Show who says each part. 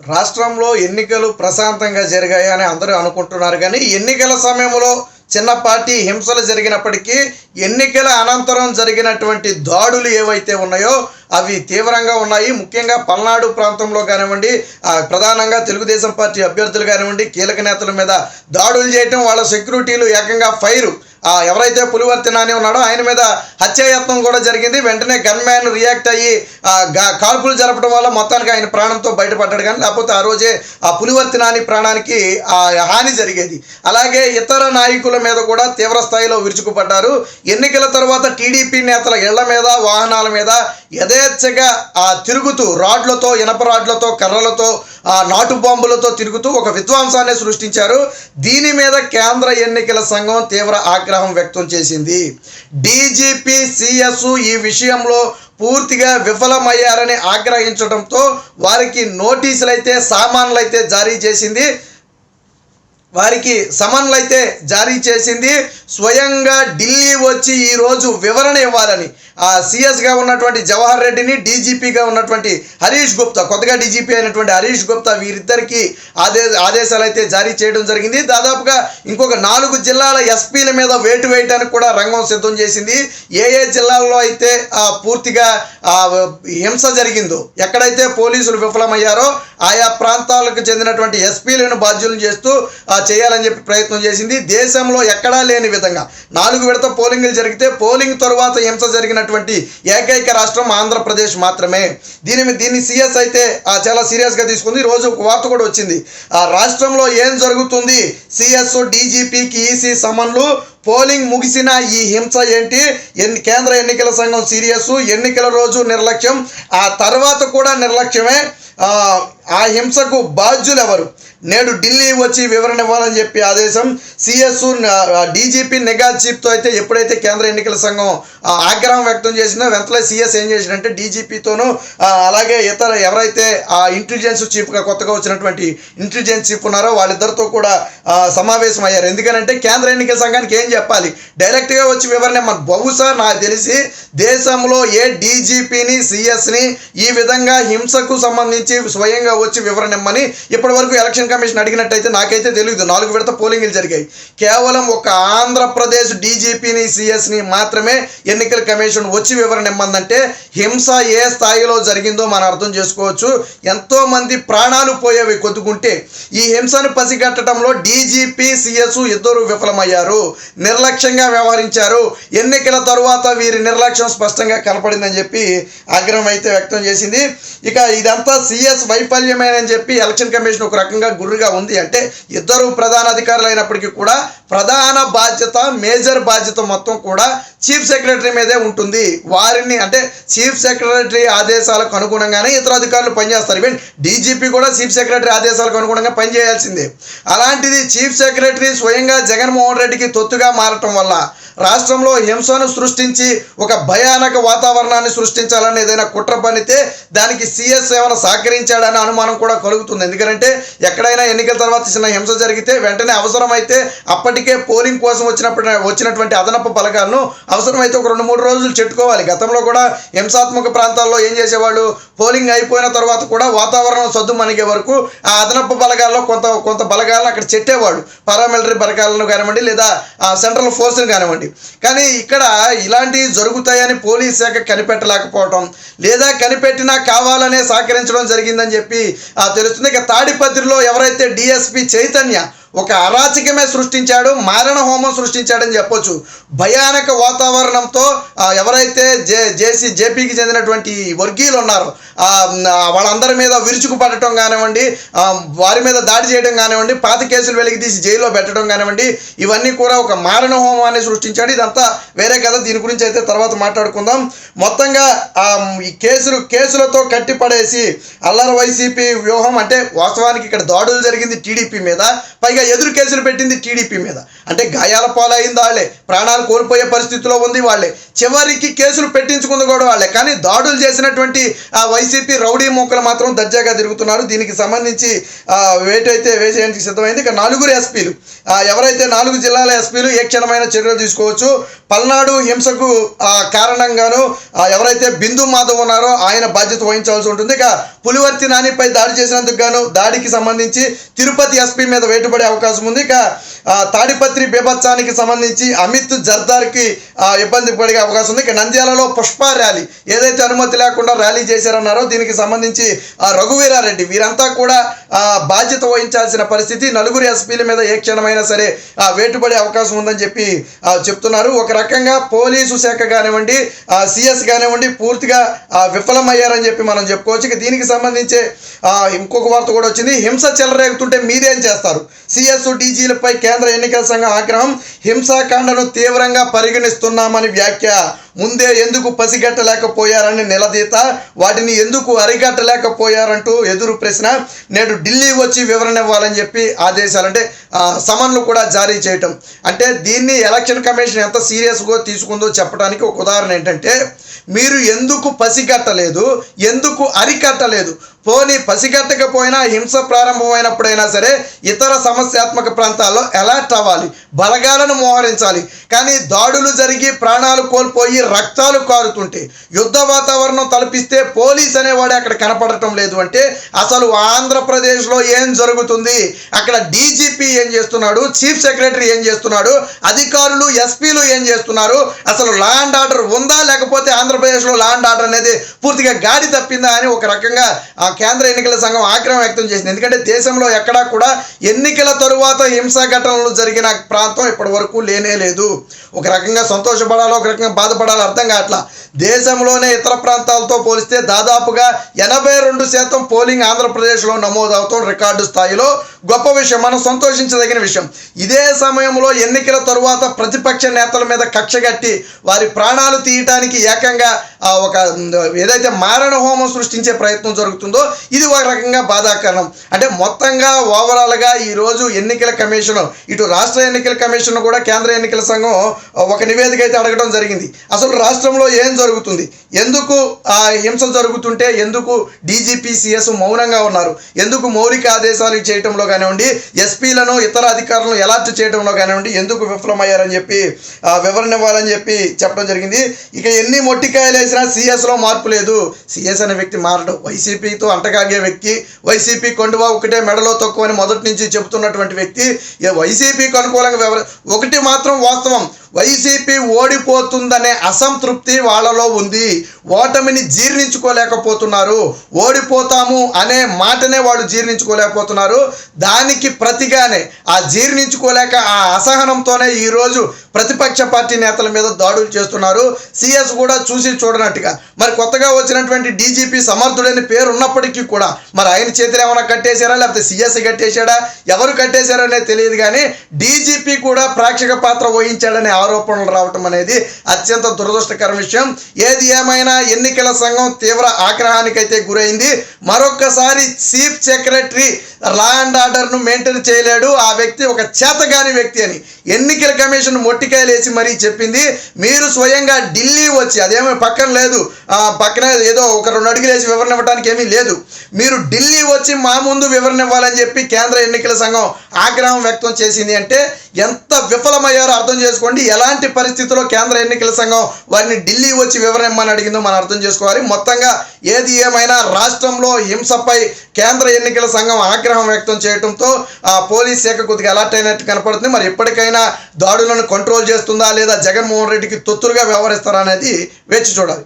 Speaker 1: రాష్ట్రంలో ఎన్నికలు ప్రశాంతంగా జరిగాయని అందరూ అనుకుంటున్నారు. కానీ ఎన్నికల సమయంలో చిన్నపాటి హింసలు జరిగినప్పటికీ ఎన్నికల అనంతరం జరిగినటువంటి దాడులు ఏవైతే ఉన్నాయో అవి తీవ్రంగా ఉన్నాయి. ముఖ్యంగా పల్నాడు ప్రాంతంలో కానివ్వండి ప్రధానంగా తెలుగుదేశం పార్టీ అభ్యర్థులు కానివ్వండి కీలక నేతల మీద దాడులు చేయటం వాళ్ళ సెక్యూరిటీలు ఏకంగా ఫైరు ఎవరైతే పులివర్తి నాని ఉన్నాడో ఆయన మీద హత్యాయత్నం కూడా జరిగింది. వెంటనే గన్ మ్యాన్ రియాక్ట్ అయ్యి కాల్పులు జరపడం వల్ల మొత్తానికి ఆయన ప్రాణంతో బయటపడ్డాడు. కానీ లేకపోతే ఆ రోజే ఆ పులివర్తి నాని ప్రాణానికి ఆ హాని జరిగేది. అలాగే ఇతర నాయకుల మీద కూడా తీవ్ర స్థాయిలో విరుచుకుపడ్డారు. ఎన్నికల తర్వాత టీడీపీ నేతల ఇళ్ళ మీద వాహనాల మీద యథేచ్ఛగా ఆ తిరుగుతూ రాడ్లతో ఇనప రాడ్లతో కర్రలతో ఆ నాటు బాంబులతో తిరుగుతూ ఒక విధ్వంసాన్ని సృష్టించారు. దీని మీద కేంద్ర ఎన్నికల సంఘం తీవ్ర ఆగ్రహం వ్యక్తం చేసింది. డీజీపీ సిఎస్ ఈ విషయంలో పూర్తిగా విఫలమయ్యారని ఆగ్రహించడంతో వారికి నోటీసులు అయితే సామాన్లు అయితే జారీ చేసింది. వారికి సమన్లు అయితే జారీ చేసింది. స్వయంగా ఢిల్లీ వచ్చి ఈరోజు వివరణ ఇవ్వాలని ఆ సిఎస్గా ఉన్నటువంటి జవహర్ రెడ్డిని డీజీపీగా ఉన్నటువంటి హరీష్ గుప్తా కొత్తగా డీజీపీ అయినటువంటి హరీష్ గుప్తా వీరిద్దరికి ఆదే ఆదేశాలు అయితే జారీ చేయడం జరిగింది. దాదాపుగా ఇంకొక నాలుగు జిల్లాల ఎస్పీల మీద వేటు వేయడానికి కూడా రంగం సిద్ధం చేసింది. ఏ ఏ జిల్లాల్లో అయితే ఆ, పూర్తిగా హింస జరిగిందో ఎక్కడైతే పోలీసులు విఫలమయ్యారో ఆయా ప్రాంతాలకు చెందినటువంటి ఎస్పీలను బాధ్యులను చేస్తూ చేయాలని చెప్పి ప్రయత్నం చేసింది. దేశంలో ఎక్కడా లేని విధంగా. నాలుగు విడత పోలింగ్లు జరిగితే పోలింగ్ తరువాత హింస జరిగినటువంటి ఏకైక రాష్ట్రం ఆంధ్రప్రదేశ్ మాత్రమే. దీని దీన్ని సీఎస్ అయితే చాలా సీరియస్గా తీసుకుంది. రోజు ఒక వార్త కూడా వచ్చింది. ఆ రాష్ట్రంలో ఏం జరుగుతుంది? సిఎస్ డీజీపీకి ఈసీ సమన్లు. పోలింగ్ ముగిసిన ఈ హింస ఏంటి? ఎన్ని కేంద్ర ఎన్నికల సంఘం సీరియస్ ఎన్నికల రోజు నిర్లక్ష్యం. ఆ తర్వాత కూడా నిర్లక్ష్యమే. ఆ, హింసకు బాధ్యులు ఎవరు నేడు ఢిల్లీ వచ్చి వివరణ ఇవ్వాలని చెప్పి ఆదేశం సిఎస్ డీజీపీ నిఘా చీఫ్తో అయితే ఎప్పుడైతే కేంద్ర ఎన్నికల సంఘం ఆగ్రహం వ్యక్తం చేసిందో వెంటనే సిఎస్ ఏం చేసినంటే డీజీపీతోనూ అలాగే ఇతర ఎవరైతే ఆ ఇంటెలిజెన్స్ చీఫ్గా కొత్తగా వచ్చినటువంటి ఇంటెలిజెన్స్ చీఫ్ ఉన్నారో వాళ్ళిద్దరితో కూడా సమావేశం అయ్యారు. ఎందుకనంటే కేంద్ర ఎన్నికల సంఘానికి ఏం చెప్పాలి? డైరెక్ట్గా వచ్చి వివరణ మన బహుశా నాకు తెలిసి దేశంలో ఏ డీజీపీని సిఎస్ని ఈ విధంగా హింసకు సంబంధించి స్వయంగా వచ్చి వివరణ ఇమ్మని ఇప్పటి వరకు ఎలక్షన్ కమిషన్ అడిగినట్టయితే నాకైతే తెలియదు నాలుగు విడత పోలింగ్లు జరిగాయి. కేవలం ఒక ఆంధ్రప్రదేశ్ డీజీపీని సిఎస్ని మాత్రమే ఎన్నికల కమిషన్ వచ్చి వివరణ ఇమ్మందంటే హింస ఏ స్థాయిలో జరిగిందో మనం అర్థం చేసుకోవచ్చు. ఎంతో మంది ప్రాణాలు పోయేవి కొద్దుకుంటే ఈ హింసను పసిగట్టడంలో డీజీపీ సిఎస్ ఇద్దరు విఫలమయ్యారు. నిర్లక్ష్యంగా వ్యవహరించారు. ఎన్నికల తరువాత వీరి నిర్లక్ష్యం స్పష్టంగా కనపడిందని చెప్పి ఆగ్రహం అయితే వ్యక్తం చేసింది. ఇక ఇదంతా సిఎస్ వైఫల్యమేనని చెప్పి ఎలక్షన్ కమిషన్ ఒక రకంగా గుర్రుగా ఉంది. అంటే ఇద్దరు ప్రధాన అధికారులు అయినప్పటికీ కూడా ప్రధాన బాధ్యత మేజర్ బాధ్యత మొత్తం కూడా చీఫ్ సెక్రటరీ మీదే ఉంటుంది. వారిని అంటే చీఫ్ సెక్రటరీ ఆదేశాలకు అనుగుణంగానే ఇతర అధికారులు పనిచేస్తారు. ఈవెన్ డీజీపీ కూడా చీఫ్ సెక్రటరీ ఆదేశాలకు అనుగుణంగా పనిచేయాల్సిందే. అలాంటిది చీఫ్ సెక్రటరీ స్వయంగా జగన్మోహన్ రెడ్డికి తొత్తుగా మారటం వల్ల రాష్ట్రంలో హింసను సృష్టించి ఒక భయానక వాతావరణాన్ని సృష్టించాలని ఏదైనా కుట్ర పనితే దానికి సీఎస్ ఏమైనా సహకరించాడనే అనుమానం కూడా కలుగుతుంది. ఎందుకంటే ఎక్కడైనా ఎన్నికల తర్వాత చిన్న హింస జరిగితే వెంటనే అవసరమైతే అప్పటికే పోలింగ్ కోసం వచ్చినప్పుడు వచ్చినటువంటి అదనపు బలగాలను అవసరమైతే ఒక రెండు మూడు రోజులు చెట్టుకోవాలి. గతంలో కూడా హింసాత్మక ప్రాంతాల్లో ఏం చేసేవాళ్ళు? పోలింగ్ అయిపోయిన తర్వాత కూడా వాతావరణం సద్దు మనిగే వరకు ఆ అదనపు బలగాల్లో కొంత కొంత బలగాలను అక్కడ చెట్టేవాడు పారామిలిటరీ బలగాలను కానివ్వండి లేదా సెంట్రల్ ఫోర్స్ని కానివ్వండి. కానీ ఇక్కడ ఇలాంటివి జరుగుతాయని పోలీస్ శాఖ కనిపెట్టలేకపోవటం లేదా కనిపెట్టినా కావాలనే సహకరించడం జరిగిందని చెప్పి తెలుస్తుంది. ఇక తాడిపత్రిలో ఎవరైతే డిఎస్పి చైతన్య ఒక అరాచకమే సృష్టించాడు మారణ హోమం సృష్టించాడని చెప్పొచ్చు. భయానక వాతావరణంతో ఎవరైతే జే జేసీ జేపీకి చెందినటువంటి వర్గీయులు ఉన్నారో వాళ్ళందరి మీద విరుచుకు పడటం కానివ్వండి వారి మీద దాడి చేయడం కానివ్వండి పాత కేసులు వెలికి తీసి జైల్లో పెట్టడం కానివ్వండి ఇవన్నీ కూడా ఒక మారణ హోమాన్ని సృష్టించాడు. ఇదంతా వేరే కదా దీని గురించి అయితే తర్వాత మాట్లాడుకుందాం. మొత్తంగా ఈ కేసులు కేసులతో కట్టిపడేసి అల్లరి వైసీపీ వ్యూహం అంటే వాస్తవానికి ఇక్కడ దాడులు జరిగింది టీడీపీ మీద. పైగా ఎదురు కేసులు పెట్టింది టీడీపీ మీద. అంటే గాయాల పాలైంది వాళ్ళే. ప్రాణాలు కోల్పోయే పరిస్థితిలో ఉంది వాళ్ళే. చివరికి కేసులు పెట్టించుకుంది కూడా వాళ్ళే. కానీ దాడులు చేసినటువంటి ఆ వైసీపీ రౌడీ మూకలు మాత్రం దర్జాగా తిరుగుతున్నారు. దీనికి సంబంధించి వేటైతే వేసేయడానికి సిద్ధమైంది. ఇక నలుగురు ఎస్పీలు ఎవరైతే నాలుగు జిల్లాల ఎస్పీలు ఏ క్షణమైన చర్యలు తీసుకోవచ్చు. పల్నాడు హింసకు కారణంగాను ఎవరైతే బిందు మాధవ్ ఉన్నారో ఆయన బాధ్యత వహించాల్సి ఉంటుంది. ఇక పులివర్తి నానిపై దాడి చేసినందుకు గాను దాడికి సంబంధించి తిరుపతి ఎస్పీ మీద వేటుపడే అవకాశం ఉంది ఇక ఆ, తాడిపత్రి బీభత్సానికి సంబంధించి అమిత్ జర్దార్కి ఇబ్బంది పడే అవకాశం ఉంది. ఇక నంద్యాలలో పుష్ప ర్యాలీ. ఏదైతే అనుమతి లేకుండా ర్యాలీ చేశారన్నారో దీనికి సంబంధించి ఆ, రఘువీరారెడ్డి. వీరంతా కూడా బాధ్యత వహించాల్సిన పరిస్థితి నలుగురు ఎస్పీల మీద ఏ క్షణమైనా సరే ఆ, వేటుపడే అవకాశం ఉందని చెప్పి చెప్తున్నారు. ఒక రకంగా పోలీసు శాఖ కానివ్వండి సిఎస్ కానివ్వండి పూర్తిగా విఫలమయ్యారని చెప్పి మనం చెప్పుకోవచ్చు. ఇక దీనికి సంబంధించి ఇంకొక వార్త కూడా వచ్చింది. హింస చెలరేగుతుంటే మీరేం చేస్తారు? సిఎస్ డీజీలపై కేంద్ర ఎన్నికల సంఘం ఆగ్రహం హింసాకాండను తీవ్రంగా పరిగణిస్తున్నామని వ్యాఖ్య. ముందే ఎందుకు పసిగట్టలేకపోయారని నిలదీత వాటిని ఎందుకు అరికట్టలేకపోయారంటూ ఎదురు ప్రశ్న. నేడు ఢిల్లీ వచ్చి వివరణ ఇవ్వాలని చెప్పి ఆదేశాలు అంటే సమన్లు కూడా జారీ చేయటం. అంటే దీన్ని ఎలక్షన్ కమిషన్ ఎంత సీరియస్గా తీసుకుందో చెప్పడానికి ఒక ఉదాహరణ ఏంటంటే మీరు ఎందుకు పసిగట్టలేదు ఎందుకు అరికట్టలేదు? పోనీ పసిగట్టకపోయినా హింస ప్రారంభమైనప్పుడైనా సరే ఇతర సమస్యాత్మక ప్రాంతాల్లో అలర్ట్ అవ్వాలి బలగాలను మోహరించాలి. కానీ దాడులు జరిగి ప్రాణాలు కోల్పోయి రక్తాలు కారుతుంటే యుద్ధ వాతావరణం తలపిస్తే పోలీస్ అనేవాడు అక్కడ కనపడటం లేదు అంటే అసలు ఆంధ్రప్రదేశ్లో ఏం జరుగుతుంది? అక్కడ డీజీపీ ఏం చేస్తున్నాడు? చీఫ్ సెక్రటరీ ఏం చేస్తున్నాడు? అధికారులు ఎస్పీలు ఏం చేస్తున్నారు? అసలు లా అండ్ ఆర్డర్ ఉందా? లేకపోతే ఆంధ్రప్రదేశ్లో లా అండ్ ఆర్డర్ అనేది పూర్తిగా గాడి తప్పిందా అని ఒక రకంగా ఆ కేంద్ర ఎన్నికల సంఘం ఆగ్రహం వ్యక్తం చేసింది. ఎందుకంటే దేశంలో ఎక్కడా కూడా ఎన్నికల తరువాత హింసా ఘటనలు జరిగిన ప్రాంతం ఇప్పటి వరకు లేనే లేదు. ఒక రకంగా సంతోషపడాలో ఒక రకంగా బాధపడాలో అర్థం కావట్లా? దేశంలోనే ఇతర ప్రాంతాలతో పోలిస్తే దాదాపుగా ఎనభై రెండు శాతం పోలింగ్ ఆంధ్రప్రదేశ్లో నమోదవుతాం రికార్డు స్థాయిలో గొప్ప విషయం మనం సంతోషించదగిన విషయం. ఇదే సమయంలో ఎన్నికల తరువాత ప్రతిపక్ష నేతల మీద కక్షగట్టి వారి ప్రాణాలు తీయటానికి ఏకంగా ఒక ఏదైతే మారణ హోమం సృష్టించే ప్రయత్నం జరుగుతుందో ఇది ఒక రకంగా బాధాకరణం అంటే మొత్తంగా ఓవరాల్గా ఈరోజు ఎన్నికల కమిషన్ ఇటు రాష్ట్ర ఎన్నికల కమిషన్ కూడా కేంద్ర ఎన్నికల సంఘం ఒక నివేదిక అయితే అడగడం జరిగింది. అసలు రాష్ట్రంలో ఏం జరుగుతుంది? ఎందుకు ఆ హింస జరుగుతుంటే ఎందుకు డీజీపీసీఎస్ మౌనంగా ఉన్నారు? ఎందుకు మౌలిక ఆదేశాలు చేయటంలో కానివ్వండి ఎస్పీలను ఇతర అధికారులను ఎలర్ట్ చేయడంలో కానివ్వండి ఎందుకు విఫలమయ్యారని చెప్పి వివరణ ఇవ్వాలని చెప్పి చెప్పడం జరిగింది. ఇక ఎన్ని మొట్టికాయలు వేసినా సిఎస్లో మార్పు లేదు. సిఎస్ అనే వ్యక్తి మారడు. వైసీపీతో అంటగాగే వ్యక్తి వైసీపీ కొండువా ఒకటే మెడలో తక్కువ అని మొదటి నుంచి చెబుతున్నటువంటి వ్యక్తి వైసీపీకి అనుకూలంగా వివర ఒకటి మాత్రం వాస్తవం. వైసీపీ ఓడిపోతుందనే అసంతృప్తి వాళ్ళలో ఉంది. ఓటమిని జీర్ణించుకోలేకపోతున్నారు. ఓడిపోతాము అనే మాటనే వాళ్ళు జీర్ణించుకోలేకపోతున్నారు. దానికి ప్రతిగానే ఆ జీర్ణించుకోలేక ఆ అసహనంతోనే ఈరోజు ప్రతిపక్ష పార్టీ నేతల మీద దాడులు చేస్తున్నారు. సిఎస్ కూడా చూసి చూడనట్టుగా. మరి కొత్తగా వచ్చినటువంటి డీజీపీ సమర్థుడని పేరు ఉన్నప్పటికీ కూడా మరి ఆయన చేతులు ఏమైనా కట్టేశారా? లేకపోతే సిఎస్ కట్టేశాడా? ఎవరు కట్టేశారనే తెలియదు కానీ డీజీపీ కూడా ప్రేక్షక పాత్ర వహించాడనే ఆరోపణలు రావటం అనేది అత్యంత దురదృష్టకర విషయం. ఏది ఏమైనా ఎన్నికల సంఘం తీవ్ర ఆగ్రహానికైతే గురైంది. మరొక్కసారి చీఫ్ సెక్రటరీ లా అండ్ ఆర్డర్ను మెయింటైన్ చేయలేడు. ఆ వ్యక్తి ఒక చేతగాని వ్యక్తి అని. ఎన్నికల కమిషన్ మొట్టికాయలేసి మరీ చెప్పింది మీరు స్వయంగా ఢిల్లీ వచ్చి అదేమీ పక్కన లేదు. పక్కన ఏదో ఒక రెండు అడుగులు వేసి వివరణ ఇవ్వడానికి ఏమీ లేదు. మీరు ఢిల్లీ వచ్చి మా ముందు వివరణ ఇవ్వాలని చెప్పి కేంద్ర ఎన్నికల సంఘం ఆగ్రహం వ్యక్తం చేసింది అంటే ఎంత విఫలమయ్యారో అర్థం చేసుకోండి. ఎలాంటి పరిస్థితుల్లో కేంద్ర ఎన్నికల సంఘం వారిని ఢిల్లీ వచ్చి వివరణ ఇమ్మని అడిగిందో మనం అర్థం చేసుకోవాలి. మొత్తంగా ఏది ఏమైనా రాష్ట్రంలో హింసపై కేంద్ర ఎన్నికల సంఘం ఆగ్రహం వ్యక్తం చేయడంతో ఆ పోలీస్ శాఖ కొద్దిగా అలర్ట్ అయినట్టు కనపడుతుంది. మరి ఎప్పటికైనా దాడులను కంట్రోల్ చేస్తుందా లేదా జగన్మోహన్ రెడ్డికి తొత్తులుగా వ్యవహరిస్తారా అనేది వేచి చూడాలి.